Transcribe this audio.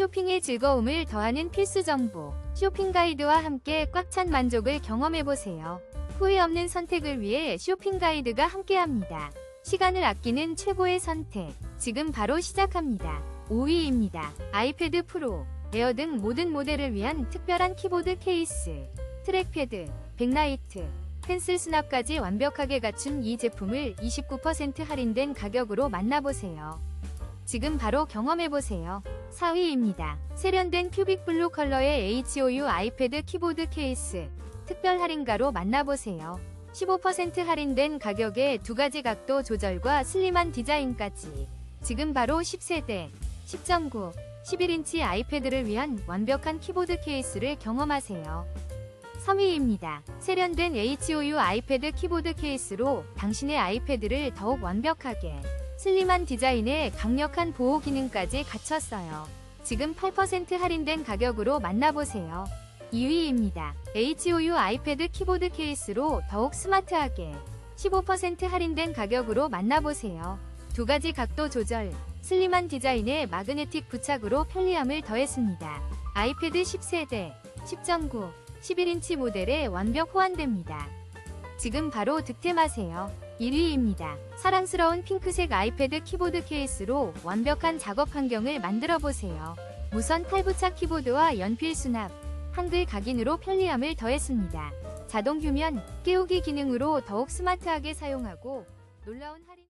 쇼핑의 즐거움을 더하는 필수 정보. 쇼핑 가이드와 함께 꽉 찬 만족을 경험해보세요. 후회 없는 선택을 위해 쇼핑 가이드가 함께합니다. 시간을 아끼는 최고의 선택. 지금 바로 시작합니다. 5위입니다. 아이패드 프로, 에어 등 모든 모델을 위한 특별한 키보드 케이스, 트랙패드, 백라이트, 펜슬 수납까지 완벽하게 갖춘 이 제품을 29% 할인된 가격으로 만나보세요. 지금 바로 경험해보세요. 4위입니다. 세련된 큐빅 블루 컬러의 HOU 아이패드 키보드 케이스 특별 할인가로 만나보세요. 15% 할인된 가격에 두 가지 각도 조절과 슬림한 디자인까지 지금 바로 10세대, 10.9, 11인치 아이패드를 위한 완벽한 키보드 케이스를 경험하세요. 3위입니다. 세련된 HOU 아이패드 키보드 케이스로 당신의 아이패드를 더욱 완벽하게 슬림한 디자인에 강력한 보호 기능까지 갖췄어요. 지금 8% 할인된 가격으로 만나보세요. 2위입니다. HOU 아이패드 키보드 케이스로 더욱 스마트하게 15% 할인된 가격으로 만나보세요. 두 가지 각도 조절, 슬림한 디자인에 마그네틱 부착으로 편리함을 더했습니다. 아이패드 10세대, 10.9, 11인치 모델에 완벽 호환됩니다. 지금 바로 득템하세요. 1위입니다. 사랑스러운 핑크색 아이패드 키보드 케이스로 완벽한 작업 환경을 만들어 보세요. 무선 탈부착 키보드와 연필 수납, 한글 각인으로 편리함을 더했습니다. 자동 휴면, 깨우기 기능으로 더욱 스마트하게 사용하고 놀라운 할인